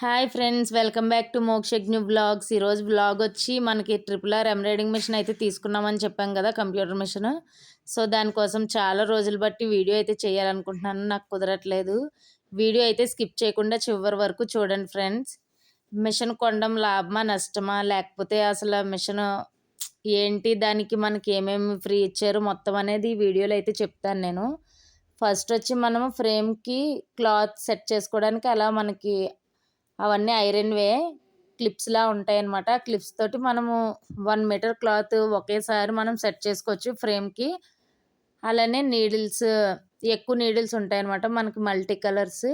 Hi friends welcome back to Mokshagna blogs ఈరోజు blog వచ్చి మనకి ట్రిపుల్ ఆర్ ఎంబ్రాయిడింగ్ మిషన్ అయితే తీసుకున్నామని చెప్పాం కదా కంప్యూటర్ మిషన్. సో దానికోసం చాలా రోజులు బట్టి వీడియో అయితే చేయాలనుకుంటున్నాను నాకు కుదరట్లేదు. వీడియో అయితే స్కిప్ చేయకుండా చివరి వరకు చూడండి ఫ్రెండ్స్. మిషన్ కొనడం లాభమా నష్టమా? లేకపోతే అసలు మిషన్ ఏంటి దానికి మనకి ఏమేమి ఫ్రీ ఇచ్చారు మొత్తం అనేది వీడియోలో అయితే చెప్తాను నేను. ఫస్ట్ వచ్చి మనము ఫ్రేమ్కి క్లాత్ సెట్ చేసుకోవడానికి అలా మనకి అవన్నీ ఐరన్వే క్లిప్స్లా ఉంటాయి అన్నమాట క్లిప్స్ తోటి మనము వన్ మీటర్ క్లాత్ ఒకేసారి మనం సెట్ చేసుకోవచ్చు ఫ్రేమ్కి. అలానే నీడిల్స్ ఎక్కువ నీడిల్స్ ఉంటాయి అన్నమాట మనకి మల్టీ కలర్స్.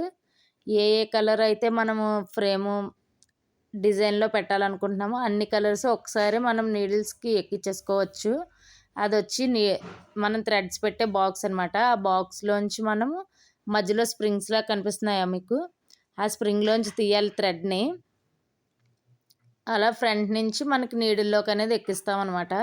ఏ ఏ కలర్ అయితే మనము ఫ్రేము డిజైన్లో పెట్టాలనుకుంటున్నామో అన్ని కలర్స్ ఒకసారి మనం నీడిల్స్కి ఎక్కించేసుకోవచ్చు అది వచ్చి నీ మనం థ్రెడ్స్ పెట్టే బాక్స్ అనమాట ఆ బాక్స్లోంచి మనము మధ్యలో స్ప్రింగ్స్లా కనిపిస్తున్నాయా మీకు? ఆ స్ప్రింగ్లోంచి తీయాలి థ్రెడ్ని. అలా ఫ్రంట్ నుంచి మనకి నీడిల్లోకి అనేది ఎక్కిస్తాం అనమాట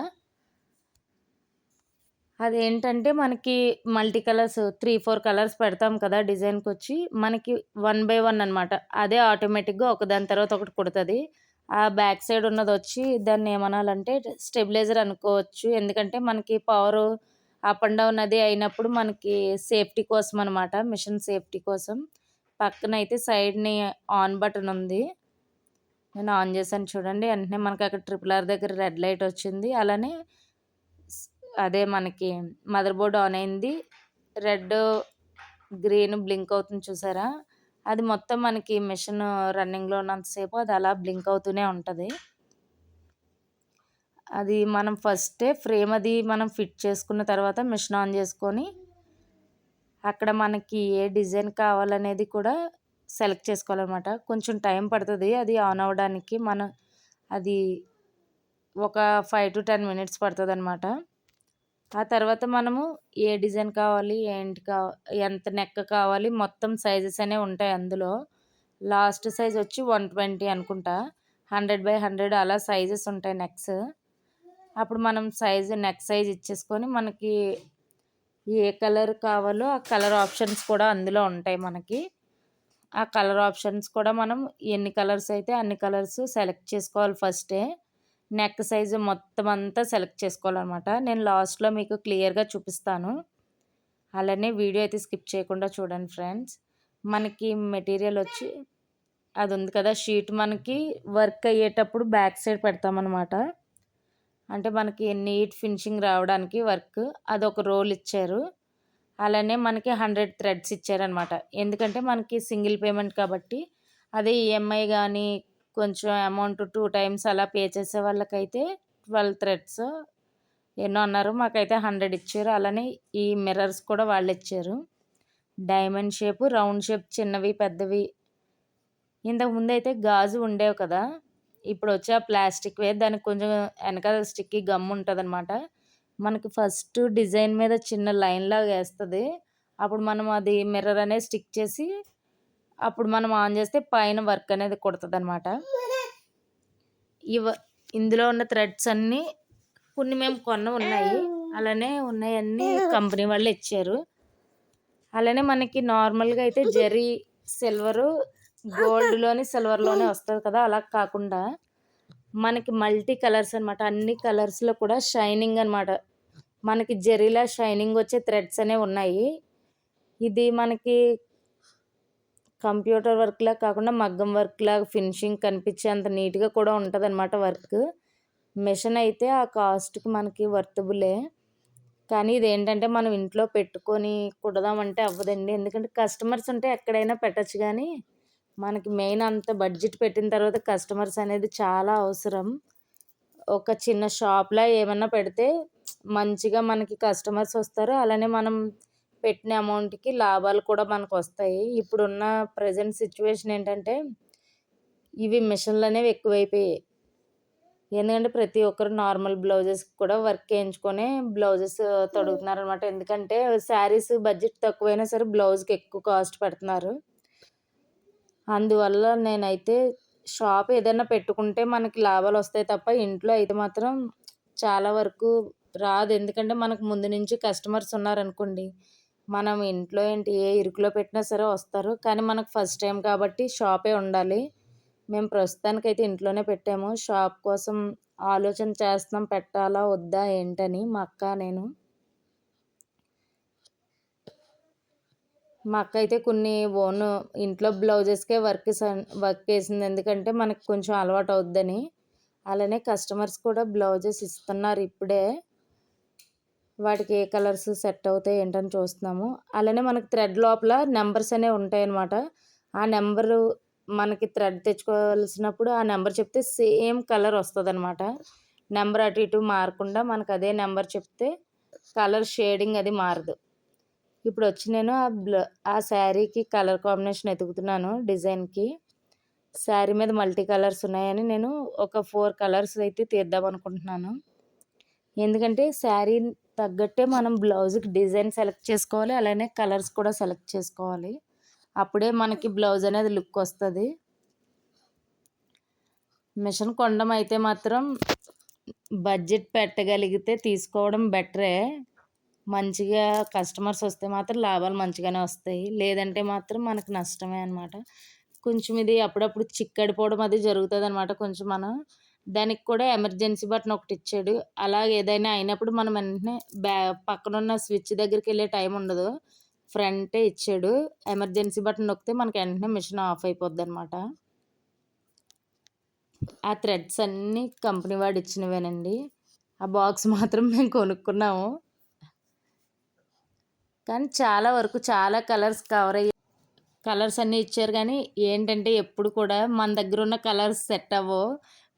అదేంటంటే మనకి multi colours three four colours పెడతాం కదా డిజైన్కి వచ్చి మనకి వన్ బై వన్ అనమాట అదే ఆటోమేటిక్గా ఒకదాని తర్వాత ఒకటి కుడుతుంది. ఆ బ్యాక్ సైడ్ ఉన్నది వచ్చి దాన్ని ఏమనాలంటే స్టెబిలైజర్ అనుకోవచ్చు. ఎందుకంటే మనకి పవర్ అప్ అండ్ డౌన్ అది అయినప్పుడు మనకి సేఫ్టీ కోసం అనమాట మిషన్ సేఫ్టీ కోసం. పక్కన అయితే సైడ్ని ఆన్ బటన్ ఉంది. నేను ఆన్ చేశాను చూడండి. వెంటనే మనకి అక్కడ ట్రిపుల్ ఆర్ దగ్గర రెడ్ లైట్ వచ్చింది. అలానే అదే మనకి మదర్ బోర్డ్ ఆన్ అయింది. రెడ్ గ్రీన్ బ్లింక్ అవుతుంది చూసారా? అది మొత్తం మనకి మిషన్ రన్నింగ్లో ఉన్నంతసేపు అది అలా బ్లింక్ అవుతూనే ఉంటుంది. అది మనం ఫస్టే ఫ్రేమ్ అది మనం ఫిట్ చేసుకున్న తర్వాత మిషన్ ఆన్ చేసుకొని అక్కడ మనకి ఏ డిజైన్ కావాలనేది కూడా సెలెక్ట్ చేసుకోవాలన్నమాట. కొంచెం టైం పడుతుంది అది ఆన్ అవ్వడానికి మన అది ఒక ఫైవ్ టు టెన్ మినిట్స్ పడుతుంది అనమాట ఆ తర్వాత మనము ఏ డిజైన్ కావాలి ఏంటి కావ ఎంత నెక్ కావాలి మొత్తం సైజెస్ అనేవి ఉంటాయి అందులో. లాస్ట్ సైజ్ వచ్చి వన్ ట్వంటీ అనుకుంటా. హండ్రెడ్ బై హండ్రెడ్ అలా సైజెస్ ఉంటాయి నెక్స్. అప్పుడు మనం సైజు నెక్ సైజ్ ఇచ్చేసుకొని మనకి ఏ కలర్ కావాలో ఆ కలర్ ఆప్షన్స్ కూడా అందులో ఉంటాయి మనకి. ఆ కలర్ ఆప్షన్స్ కూడా మనం ఎన్ని కలర్స్ అయితే అన్ని కలర్స్ సెలెక్ట్ చేసుకోవాలి ఫస్టే. నెక్ సైజు మొత్తం అంతా సెలెక్ట్ చేసుకోవాలన్నమాట. నేను లాస్ట్లో మీకు క్లియర్గా చూపిస్తాను. అలానే వీడియో అయితే స్కిప్ చేయకుండా చూడండి ఫ్రెండ్స్. మనకి మెటీరియల్ వచ్చి అది ఉంది కదా షీట్ మనకి వర్క్ అయ్యేటప్పుడు బ్యాక్ సైడ్ పెడతామన్నమాట. అంటే మనకి నీట్ ఫినిషింగ్ రావడానికి వర్క్ అదొక రోల్ ఇచ్చారు. అలానే మనకి హండ్రెడ్ థ్రెడ్స్ ఇచ్చారనమాట. ఎందుకంటే మనకి సింగిల్ పేమెంట్ కాబట్టి అదే ఈఎంఐ కానీ కొంచెం అమౌంట్ టూ టైమ్స్ అలా పే చేసే వాళ్ళకైతే ట్వెల్వ్ థ్రెడ్స్ ఎన్నో అన్నారు. మాకైతే హండ్రెడ్ ఇచ్చారు. అలానే ఈ మిర్రర్స్ కూడా వాళ్ళు ఇచ్చారు. డైమండ్ షేప్ రౌండ్ షేప్ చిన్నవి పెద్దవి. ఇంతకుముందు అయితే గాజు ఉండేవి కదా. ఇప్పుడు వచ్చే ప్లాస్టిక్ వే దానికి కొంచెం వెనకాల స్టిక్ గమ్ ఉంటుంది అనమాట మనకి ఫస్ట్ డిజైన్ మీద చిన్న లైన్ లాగా వేస్తుంది. అప్పుడు మనం అది మిర్రర్ అనేది స్టిక్ చేసి అప్పుడు మనం ఆన్ చేస్తే పైన వర్క్ అనేది కుడుతుంది అనమాట ఇవ ఇందులో ఉన్న థ్రెడ్స్ అన్నీ కొన్ని మేము కొన్న ఉన్నాయి. అలానే ఉన్నాయన్నీ కంపెనీ వాళ్ళు ఇచ్చారు. అలానే మనకి నార్మల్గా అయితే జెరీ సిల్వరు గోల్డ్లోని సిల్వర్లోనే వస్తుంది కదా అలా కాకుండా మనకి మల్టీ కలర్స్ అనమాట అన్ని కలర్స్లో కూడా షైనింగ్ అనమాట మనకి జెరీలా షైనింగ్ వచ్చే థ్రెడ్స్ అనేవి ఉన్నాయి. ఇది మనకి కంప్యూటర్ వర్క్లా కాకుండా మగ్గం వర్క్ లాగా ఫినిషింగ్ కనిపించే అంత నీట్గా కూడా ఉంటుంది అనమాట వర్క్. మిషన్ అయితే ఆ కాస్ట్కి మనకి వర్తబులే. కానీ ఇది ఏంటంటే మనం ఇంట్లో పెట్టుకొని కుడదామంటే అవ్వదండి. ఎందుకంటే కస్టమర్స్ ఉంటే ఎక్కడైనా పెట్టచ్చు కానీ మనకి మెయిన్ అంత బడ్జెట్ పెట్టిన తర్వాత కస్టమర్స్ అనేది చాలా అవసరం. ఒక చిన్న షాప్లో ఏమన్నా పెడితే మంచిగా మనకి కస్టమర్స్ వస్తారు. అలానే మనం పెట్టిన అమౌంట్కి లాభాలు కూడా మనకు వస్తాయి. ఇప్పుడున్న ప్రజెంట్ సిచ్యువేషన్ ఏంటంటే ఇవి మిషన్లు అనేవి ఎక్కువైపోయాయి. ఎందుకంటే ప్రతి ఒక్కరు నార్మల్ బ్లౌజెస్ కూడా వర్క్ చేయించుకొని బ్లౌజెస్ తొడుగుతున్నారు అనమాట ఎందుకంటే శారీస్ బడ్జెట్ తక్కువైనా సరే బ్లౌజ్కి ఎక్కువ కాస్ట్ పెడుతున్నారు. అందువల్ల నేనైతే షాప్ ఏదైనా పెట్టుకుంటే మనకి లాభాలు వస్తాయి తప్ప ఇంట్లో అయితే మాత్రం చాలా వరకు రాదు. ఎందుకంటే మనకు ముందు నుంచి కస్టమర్స్ ఉన్నారనుకోండి మనం ఇంట్లో ఏంటి ఏ ఇరుకులో పెట్టినా సరే వస్తారు. కానీ మనకు ఫస్ట్ టైం కాబట్టి షాపే ఉండాలి. మేము ప్రస్తుతానికైతే ఇంట్లోనే పెట్టాము. షాప్ కోసం ఆలోచన చేస్తున్నాం పెట్టాలా వద్దా ఏంటని మా అక్క నేను. మా అక్క అయితే కొన్ని ఓన్ ఇంట్లో బ్లౌజెస్కే వర్క్ వర్క్ వేసింది ఎందుకంటే మనకు కొంచెం అలవాటు అవుద్దని అలానే కస్టమర్స్ కూడా బ్లౌజెస్ ఇస్తున్నారు ఇప్పుడే. వాటికి ఏ కలర్స్ సెట్ అవుతాయి ఏంటని చూస్తున్నాము. అలానే మనకి థ్రెడ్ లోపల నెంబర్స్ అనేవి ఉంటాయి అన్నమాట ఆ నెంబరు మనకి థ్రెడ్ తెచ్చుకోవాల్సినప్పుడు ఆ నెంబర్ చెప్తే సేమ్ కలర్ వస్తుంది అనమాట నెంబర్ అటు ఇటు మారకుండా మనకు అదే నెంబర్ చెప్తే కలర్ షేడింగ్ అది మారదు. ఇప్పుడు వచ్చి నేను ఆ బ్ల ఆ శారీకి కలర్ కాంబినేషన్ ఎతుకుతున్నాను డిజైన్కి. శారీ మీద మల్టీ కలర్స్ ఉన్నాయని నేను ఒక ఫోర్ కలర్స్ అయితే తీద్దాం అనుకుంటున్నాను. ఎందుకంటే శారీ తగ్గట్టే మనం బ్లౌజ్కి డిజైన్ సెలెక్ట్ చేసుకోవాలి అలానే కలర్స్ కూడా సెలెక్ట్ చేసుకోవాలి. అప్పుడే మనకి బ్లౌజ్ అనేది లుక్ వస్తుంది. మిషన్ కొండం అయితే మాత్రం బడ్జెట్ పెట్టగలిగితే తీసుకోవడం బెటరే. మంచిగా కస్టమర్స్ వస్తే మాత్రం లాభాలు మంచిగానే వస్తాయి. లేదంటే మాత్రం మనకు నష్టమే అనమాట కొంచెం ఇది అప్పుడప్పుడు చిక్కడిపోవడం అది జరుగుతుంది అనమాట కొంచెం మనం. దానికి కూడా ఎమర్జెన్సీ బటన్ ఒకటి ఇచ్చాడు. అలాగే ఏదైనా అయినప్పుడు మనం వెంటనే బ్యా పక్కనున్న స్విచ్ దగ్గరికి వెళ్ళే టైం ఉండదు. ఫ్రంటే ఇచ్చాడు. ఎమర్జెన్సీ బటన్ నొక్కితే మనకి వెంటనే మిషన్ ఆఫ్ అయిపోద్ది అనమాట ఆ థ్రెడ్స్ అన్నీ కంపెనీ వాడు ఇచ్చినవేనండి. ఆ బాక్స్ మాత్రం మేము కొనుక్కున్నాము. కానీ చాలా వరకు చాలా కలర్స్ కవర్ అయ్యి కలర్స్ అన్నీ ఇచ్చారు. కానీ ఏంటంటే ఎప్పుడు కూడా మన దగ్గర ఉన్న కలర్స్ సెట్ అవ్వవు.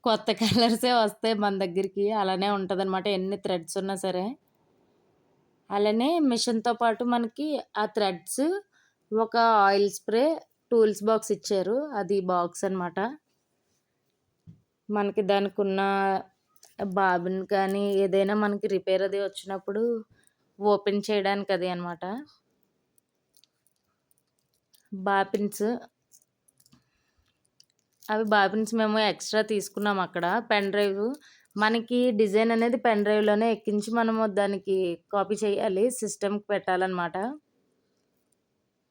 కొత్త కలర్సే వస్తాయి మన దగ్గరికి. అలానే ఉంటుంది అనమాట ఎన్ని థ్రెడ్స్ ఉన్నా సరే. అలానే మిషన్తో పాటు మనకి ఆ థ్రెడ్స్ ఒక ఆయిల్ స్ప్రే టూల్స్ బాక్స్ ఇచ్చారు. అది బాక్స్ అనమాట మనకి దానికి ఉన్న బాబిన్ కానీ ఏదైనా మనకి రిపేర్ అది వచ్చినప్పుడు ఓపెన్ చేయడానికి అది అనమాట బాపిన్స్ అవి బాపిన్స్ మేము ఎక్స్ట్రా తీసుకున్నాం అక్కడ. Pen drive. మనకి డిజైన్ అనేది పెన్ డ్రైవ్లోనే ఎక్కించి మనము దానికి కాపీ చేయాలి. సిస్టమ్కి పెట్టాలన్నమాట.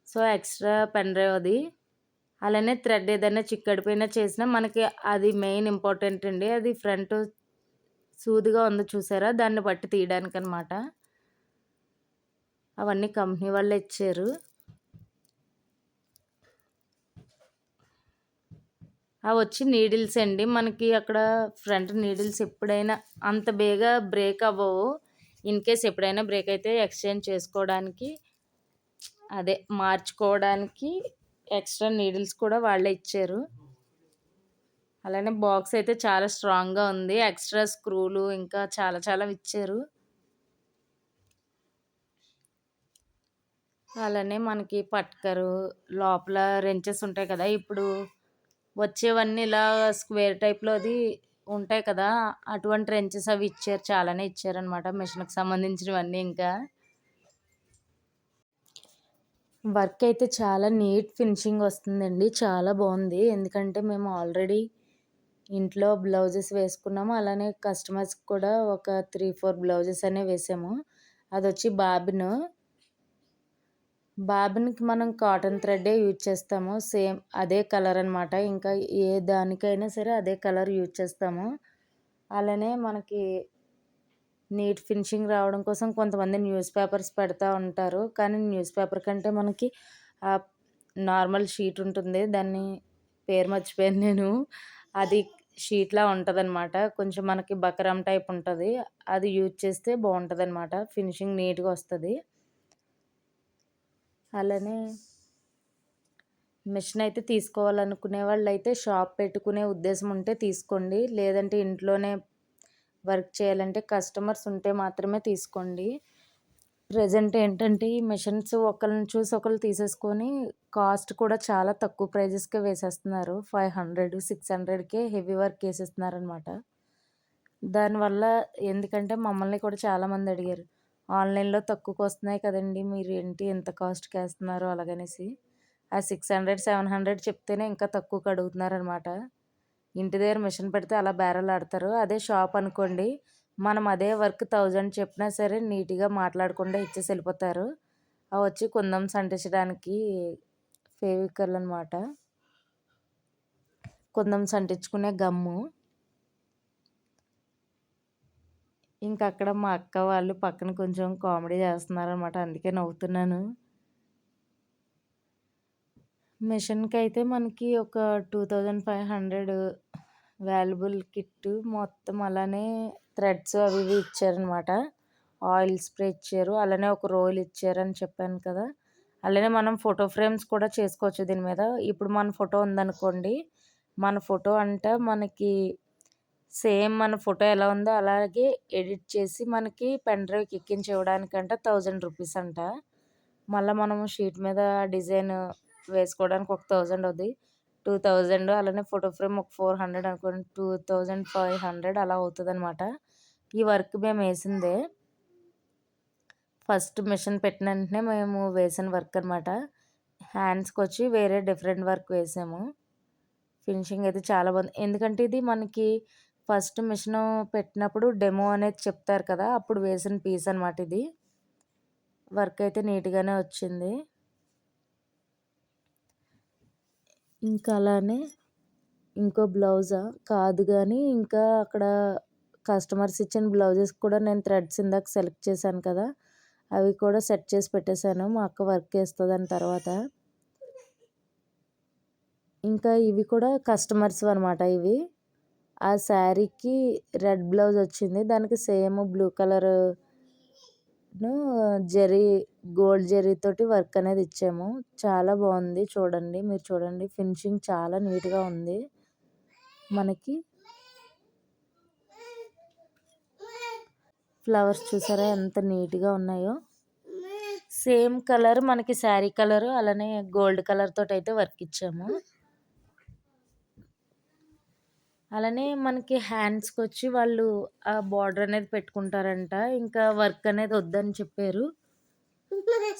సో ఎక్స్ట్రా పెన్ డ్రైవ్ అది. అలానే థ్రెడ్ ఏదైనా చిక్కడిపోయినా చేసినా మనకి అది మెయిన్ ఇంపార్టెంట్ అండి. అది ఫ్రంట్ సూదిగా ఉందో చూసారా? దాన్ని బట్టి తీయడానికి అనమాట అవన్నీ కంపెనీ వాళ్ళే ఇచ్చారు. అవి వచ్చి నీడిల్స్ అండి. మనకి అక్కడ ఫ్రంట్ నీడిల్స్ ఎప్పుడైనా అంత బేగా బ్రేక్ అవ్వవు. ఇన్ కేస్ ఎప్పుడైనా బ్రేక్ అయితే ఎక్స్చేంజ్ చేసుకోవడానికి అదే మార్చుకోవడానికి ఎక్స్ట్రా నీడిల్స్ కూడా వాళ్ళే ఇచ్చారు. అలానే బాక్స్ అయితే చాలా స్ట్రాంగ్గా ఉంది. ఎక్స్ట్రా స్క్రూలు ఇంకా చాలా చాలా ఇచ్చారు. అలానే మనకి పట్కరు లోపల రెంచెస్ ఉంటాయి కదా. ఇప్పుడు వచ్చేవన్నీ ఇలా స్క్వేర్ టైప్లో అది ఉంటాయి కదా. అటువంటి రెంచెస్ అవి ఇచ్చారు చాలానే ఇచ్చారనమాట మిషన్కి సంబంధించినవన్నీ ఇంకా. వర్క్ అయితే చాలా నీట్ ఫినిషింగ్ వస్తుందండి. చాలా బాగుంది. ఎందుకంటే మేము ఆల్రెడీ ఇంట్లో బ్లౌజెస్ వేసుకున్నాము. అలానే కస్టమర్స్కి కూడా ఒక త్రీ ఫోర్ బ్లౌజెస్ అనేవి వేసాము. అది వచ్చి బాబిన్. బాబిన్కి మనం కాటన్ థ్రెడ్డే యూజ్ చేస్తాము. సేమ్ అదే కలర్ అనమాట ఇంకా ఏ దానికైనా సరే అదే కలర్ యూజ్ చేస్తాము. అలానే మనకి నీట్ ఫినిషింగ్ రావడం కోసం కొంతమంది న్యూస్ పేపర్స్ పెడతా ఉంటారు. కానీ న్యూస్ పేపర్ కంటే మనకి ఆ నార్మల్ షీట్ ఉంటుంది. దాన్ని పేరు మర్చిపోయాను నేను. అది షీట్లా ఉంటుంది అనమాట కొంచెం మనకి బకరం టైప్ ఉంటుంది. అది యూజ్ చేస్తే బాగుంటుంది అనమాట ఫినిషింగ్ నీట్గా వస్తుంది. అలానే మిషన్ అయితే తీసుకోవాలనుకునే వాళ్ళు అయితే షాప్ పెట్టుకునే ఉద్దేశం ఉంటే తీసుకోండి. లేదంటే ఇంట్లోనే వర్క్ చేయాలంటే కస్టమర్స్ ఉంటే మాత్రమే తీసుకోండి. ప్రజెంట్ ఏంటంటే ఈ మిషన్స్ ఒకరిని చూసి ఒకరు తీసేసుకొని కాస్ట్ కూడా చాలా తక్కువ ప్రైజెస్కే వేసేస్తున్నారు. ఫైవ్ హండ్రెడ్ సిక్స్ హండ్రెడ్కే హెవీ వర్క్ వేసేస్తున్నారు అనమాట దానివల్ల ఎందుకంటే మమ్మల్ని కూడా చాలామంది అడిగారు. ఆన్లైన్లో తక్కువకు వస్తున్నాయి కదండి. మీరు ఏంటి ఎంత కాస్ట్కి వేస్తున్నారు అలాగనేసి. ఆ సిక్స్ హండ్రెడ్ సెవెన్ హండ్రెడ్ చెప్తేనే ఇంకా తక్కువకి అడుగుతున్నారనమాట ఇంటి దగ్గర మిషన్ పెడితే అలా బేరాలు ఆడతారు. అదే షాప్ అనుకోండి మనం అదే వర్క్ థౌజండ్ చెప్పినా సరే నీట్గా మాట్లాడకుండా ఇచ్చేసి వెళ్ళిపోతారు. అవి వచ్చి కుందం సంటించడానికి ఫేవికల్ అనమాట. కుందం సంటించుకునే గమ్ము. ఇంకా అక్కడ మా అక్క వాళ్ళు పక్కన కొంచెం కామెడీ చేస్తున్నారనమాట అందుకే నవ్వుతున్నాను. మిషన్కి అయితే మనకి ఒక two thousand five hundred valuable kit మొత్తం అలానే థ్రెడ్స్ అవి ఇవి ఇచ్చారనమాట ఆయిల్ స్ప్రే ఇచ్చారు. అలానే ఒక రోల్ ఇచ్చారని చెప్పాను కదా. అలానే మనం ఫోటో ఫ్రేమ్స్ కూడా చేసుకోవచ్చు దీని మీద. ఇప్పుడు మన ఫోటో ఉందనుకోండి మన ఫోటో అంటే మనకి సేమ్ మన ఫోటో ఎలా ఉందో అలాగే ఎడిట్ చేసి మనకి పెన్ డ్రైవ్కి ఎక్కించి ఇవ్వడానికంటే థౌజండ్ రూపీస్ అంట. మళ్ళీ మనము షీట్ మీద డిజైన్ వేసుకోవడానికి ఒక థౌజండ్ అవుతుంది టూ థౌజండ్ అలానే ఫోటో ఫ్రేమ్ ఒక ఫోర్ హండ్రెడ్ అనుకోండి టూ థౌజండ్ ఫైవ్ హండ్రెడ్ అలా అవుతుంది అనమాట ఈ వర్క్ మేము వేసిందే. ఫస్ట్ మిషన్ పెట్టిన వెంటనే మేము వేసిన వర్క్ అనమాట హ్యాండ్స్కి వచ్చి వేరే డిఫరెంట్ వర్క్ వేసాము. ఫినిషింగ్ అయితే చాలా బాగుంది. ఎందుకంటే ఇది మనకి ఫస్ట్ మిషన్ పెట్టినప్పుడు డెమో అనేది చెప్తారు కదా అప్పుడు వేసిన పీస్ అనమాట ఇది. వర్క్ అయితే నీట్గానే వచ్చింది. ఇంకా అలానే ఇంకో బ్లౌజా? కాదు కానీ ఇంకా అక్కడ కస్టమర్స్ ఇచ్చిన బ్లౌజెస్ కూడా నేను థ్రెడ్స్ ఇందాక సెలెక్ట్ చేశాను కదా అవి కూడా సెట్ చేసి పెట్టేశాను. మా అక్క వర్క్ వేస్తుంది తర్వాత. ఇంకా ఇవి కూడా కస్టమర్స్ అనమాట ఇవి. ఆ శారీకి రెడ్ బ్లౌజ్ వచ్చింది. దానికి same blue colour zari gold zari తోటి వర్క్ అనేది ఇచ్చాము. చాలా బాగుంది చూడండి. మీరు చూడండి. ఫినిషింగ్ చాలా నీట్గా ఉంది. మనకి ఫ్లవర్స్ చూసారా ఎంత నీట్గా ఉన్నాయో. సేమ్ కలర్ మనకి శారీ కలరు అలానే గోల్డ్ కలర్ తోటి అయితే వర్క్ ఇచ్చాము. అలానే మనకి హ్యాండ్స్కి వచ్చి వాళ్ళు ఆ బార్డర్ అనేది పెట్టుకుంటారంట. ఇంకా వర్క్ అనేది వద్దని చెప్పారు.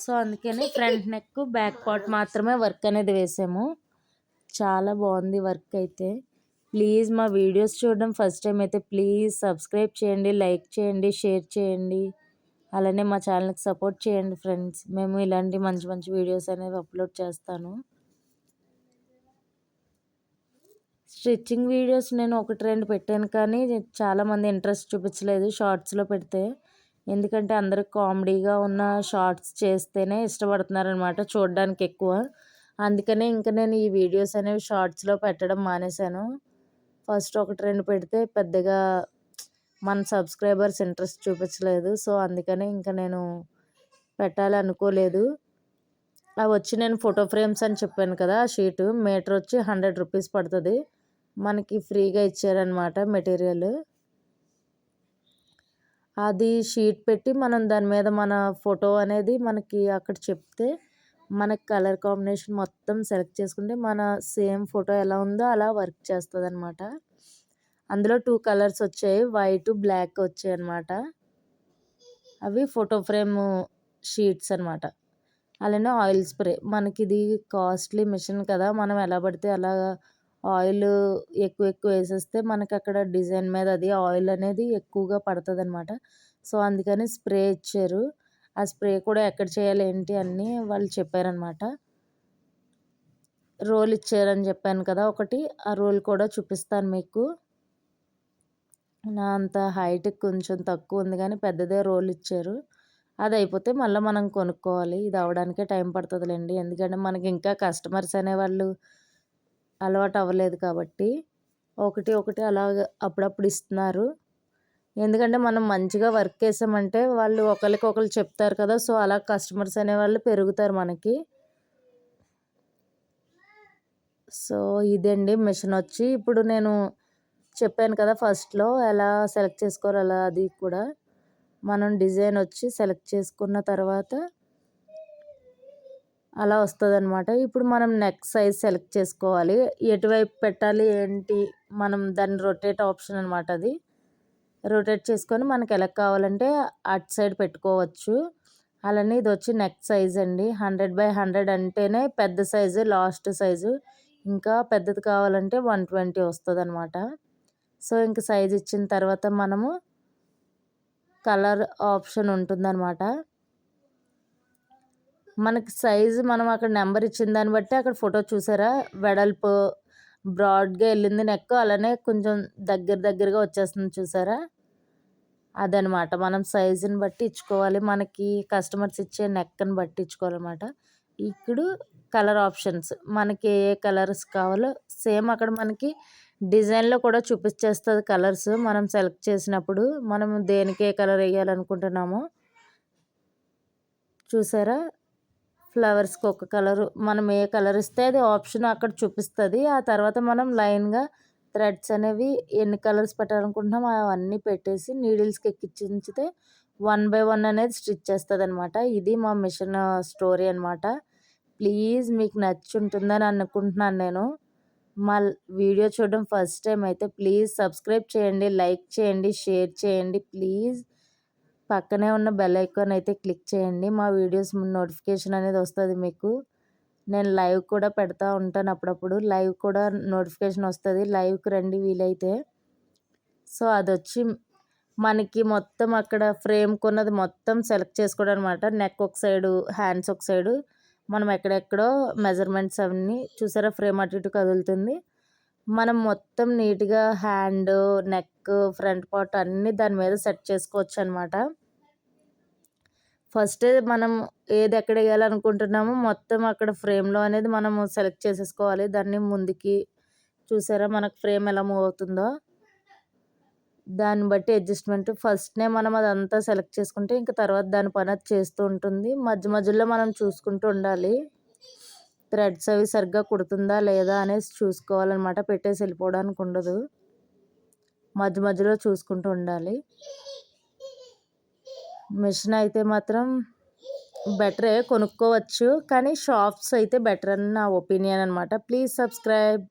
సో అందుకని ఫ్రంట్ నెక్ బ్యాక్ పార్ట్ మాత్రమే వర్క్ అనేది వేసాము. చాలా బాగుంది వర్క్ అయితే. ప్లీజ్ మా వీడియోస్ చూడడం ఫస్ట్ టైం అయితే ప్లీజ్ సబ్స్క్రైబ్ చేయండి లైక్ చేయండి షేర్ చేయండి. అలానే మా ఛానల్కి సపోర్ట్ చేయండి ఫ్రెండ్స్. మేము ఇలాంటి మంచి మంచి వీడియోస్ అనేవి అప్లోడ్ చేస్తాను. స్టిచ్చింగ్ వీడియోస్ నేను ఒకటి రెండు పెట్టాను కానీ చాలామంది ఇంట్రెస్ట్ చూపించలేదు షార్ట్స్లో పెడితే. ఎందుకంటే అందరూ కామెడీగా ఉన్న షార్ట్స్ చేస్తేనే ఇష్టపడుతున్నారనమాట చూడడానికి ఎక్కువ. అందుకనే ఇంకా నేను ఈ వీడియోస్ అనేవి షార్ట్స్లో పెట్టడం మానేశాను. ఫస్ట్ ఒకటి రెండు పెడితే పెద్దగా మన సబ్స్క్రైబర్స్ ఇంట్రెస్ట్ చూపించలేదు. సో అందుకనే ఇంకా నేను పెట్టాలి అనుకోలేదు అవి వచ్చి నేను ఫోటో ఫ్రేమ్స్ అని చెప్పాను కదా ఆ షీటు మీటర్ వచ్చి హండ్రెడ్ రూపీస్ పడుతుంది. మనకి ఫ్రీగా ఇచ్చారనమాట మెటీరియల్. అది షీట్ పెట్టి మనం దాని మీద మన ఫోటో అనేది మనకి అక్కడ చెప్తే మనకి కలర్ కాంబినేషన్ మొత్తం సెలెక్ట్ చేసుకుంటే మన సేమ్ ఫోటో ఎలా ఉందో అలా వర్క్ చేస్తుంది అనమాట అందులో టూ కలర్స్ వచ్చాయి. వైట్ బ్లాక్ వచ్చాయి అనమాట అవి ఫోటో ఫ్రేమ్ షీట్స్ అనమాట అలానే ఆయిల్ స్ప్రే. మనకి ఇది కాస్ట్లీ మిషన్ కదా. మనం ఎలా పడితే అలా ఆయిల్ ఎక్కువ ఎక్కువ వేసేస్తే మనకి అక్కడ డిజైన్ మీద అది ఆయిల్ అనేది ఎక్కువగా పడుతుంది అనమాట సో అందుకని స్ప్రే ఇచ్చారు. ఆ స్ప్రే కూడా ఎక్కడ చేయాలి ఏంటి అన్నీ వాళ్ళు చెప్పారనమాట. రోల్ ఇచ్చారని చెప్పాను కదా ఒకటి ఆ రోల్ కూడా చూపిస్తాను మీకు. నా అంత హైట్ కొంచెం తక్కువ ఉంది కానీ పెద్దదే రోల్ ఇచ్చారు. అది అయిపోతే మళ్ళీ మనం కొనుక్కోవాలి. ఇది అవడానికే టైం పడుతుందిలేండి. ఎందుకంటే మనకి ఇంకా కస్టమర్స్ అనేవాళ్ళు అలవాటు అవ్వలేదు కాబట్టి ఒకటి ఒకటి అలాగ అప్పుడప్పుడు ఇస్తున్నారు. ఎందుకంటే మనం మంచిగా వర్క్ చేసామంటే వాళ్ళు ఒకరికి ఒకరు చెప్తారు కదా సో అలా కస్టమర్స్ అనేవాళ్ళు పెరుగుతారు మనకి. సో ఇదండి మిషన్ వచ్చి ఇప్పుడు నేను చెప్పాను కదా ఫస్ట్లో ఎలా సెలెక్ట్ చేసుకోవాలి అలా అది కూడా. మనం డిజైన్ వచ్చి సెలెక్ట్ చేసుకున్న తర్వాత అలా వస్తుంది అనమాట ఇప్పుడు మనం నెక్ సైజ్ సెలెక్ట్ చేసుకోవాలి. ఎటువైపు పెట్టాలి ఏంటి మనం దాన్ని రొటేట్ ఆప్షన్ అనమాట అది. రొటేట్ చేసుకొని మనకి ఎలా కావాలంటే అటు సైడ్ పెట్టుకోవచ్చు. అలానే ఇది వచ్చి నెక్ సైజ్ అండి. హండ్రెడ్ బై హండ్రెడ్ అంటేనే పెద్ద సైజు లాస్ట్ సైజు. ఇంకా పెద్దది కావాలంటే వన్ ట్వంటీ వస్తుంది అనమాట సో ఇంక సైజ్ ఇచ్చిన తర్వాత మనము కలర్ ఆప్షన్ ఉంటుందన్నమాట. మనకి సైజు మనం అక్కడ నెంబర్ ఇచ్చిన దాన్ని బట్టి అక్కడ ఫోటో చూసారా? వెడల్పు బ్రాడ్గా వెళ్ళింది నెక్ అలానే కొంచెం దగ్గర దగ్గరగా వచ్చేస్తుంది చూసారా? అదనమాట. మనం సైజుని బట్టి ఇచ్చుకోవాలి. మనకి కస్టమర్స్ ఇచ్చే నెక్ని బట్టి ఇచ్చుకోవాలన్నమాట. ఇప్పుడు కలర్ ఆప్షన్స్. మనకి ఏ కలర్స్ కావాలో సేమ్ అక్కడ మనకి డిజైన్లో కూడా చూపించేస్తుంది కలర్స్. మనం సెలెక్ట్ చేసినప్పుడు మనం దేనికి ఏ కలర్ వేయాలనుకుంటున్నామో చూసారా? ఫ్లవర్స్కి ఒక కలరు మనం ఏ కలర్ ఇస్తే అది ఆప్షన్ అక్కడ చూపిస్తుంది. ఆ తర్వాత మనం లైన్గా థ్రెడ్స్ అనేవి ఎన్ని కలర్స్ పెట్టాలనుకుంటున్నాం అవన్నీ పెట్టేసి నీడిల్స్కి ఎక్కించితే వన్ బై వన్ అనేది స్టిచ్ చేస్తుంది అనమాట ఇది మా మిషన్ స్టోరీ అనమాట ప్లీజ్ మీకు నచ్చుంటుందని అనుకుంటున్నాను నేను. మా వీడియో చూడడం ఫస్ట్ టైం అయితే ప్లీజ్ సబ్స్క్రైబ్ చేయండి లైక్ చేయండి షేర్ చేయండి ప్లీజ్. పక్కనే ఉన్న బెల్ ఐకాన్ అయితే క్లిక్ చేయండి. మా వీడియోస్ నోటిఫికేషన్ అనేది వస్తుంది మీకు. నేను లైవ్ కూడా పెడతా ఉంటాను అప్పుడప్పుడు. లైవ్ కూడా నోటిఫికేషన్ వస్తుంది. లైవ్కి రండి వీలైతే. సో అది వచ్చి మనకి మొత్తం అక్కడ ఫ్రేమ్ కొన్నది మొత్తం సెలెక్ట్ చేసుకోవడం అనమాట నెక్ ఒక సైడు హ్యాండ్స్ ఒక సైడు మనం ఎక్కడెక్కడో మెజర్మెంట్స్ అవన్నీ చూసారా? ఫ్రేమ్ అటు ఇటు కదులుతుంది. మనం మొత్తం నీట్గా హ్యాండ్ నెక్ ఫ్రంట్ పార్ట్ అన్నీ దాని మీద సెట్ చేసుకోవచ్చు అనమాట ఫస్ట్ మనం ఏది ఎక్కడ వేయాలనుకుంటున్నామో మొత్తం అక్కడ ఫ్రేమ్లో అనేది మనం సెలెక్ట్ చేసేసుకోవాలి. దాన్ని ముందుకి చూసారా మనకు ఫ్రేమ్ ఎలా మూవ్ అవుతుందో. దాన్ని బట్టి అడ్జస్ట్మెంట్ ఫస్ట్నే మనం అదంతా సెలెక్ట్ చేసుకుంటే ఇంకా తర్వాత దాని పని అది చేస్తూ ఉంటుంది. మధ్య మధ్యలో మనం చూసుకుంటూ ఉండాలి. థ్రెడ్స్ అవి సరిగ్గా కుడుతుందా లేదా అనేసి చూసుకోవాలన్నమాట. పెట్టేసి వెళ్ళిపోవడానికి ఉండదు. మధ్య మధ్యలో చూసుకుంటూ ఉండాలి. మిషన్ అయితే మాత్రం బెటరే కొనుక్కోవచ్చు. కానీ షాప్స్ అయితే బెటర్ అని నా ఒపీనియన్ అనమాట ప్లీజ్ సబ్స్క్రైబ్.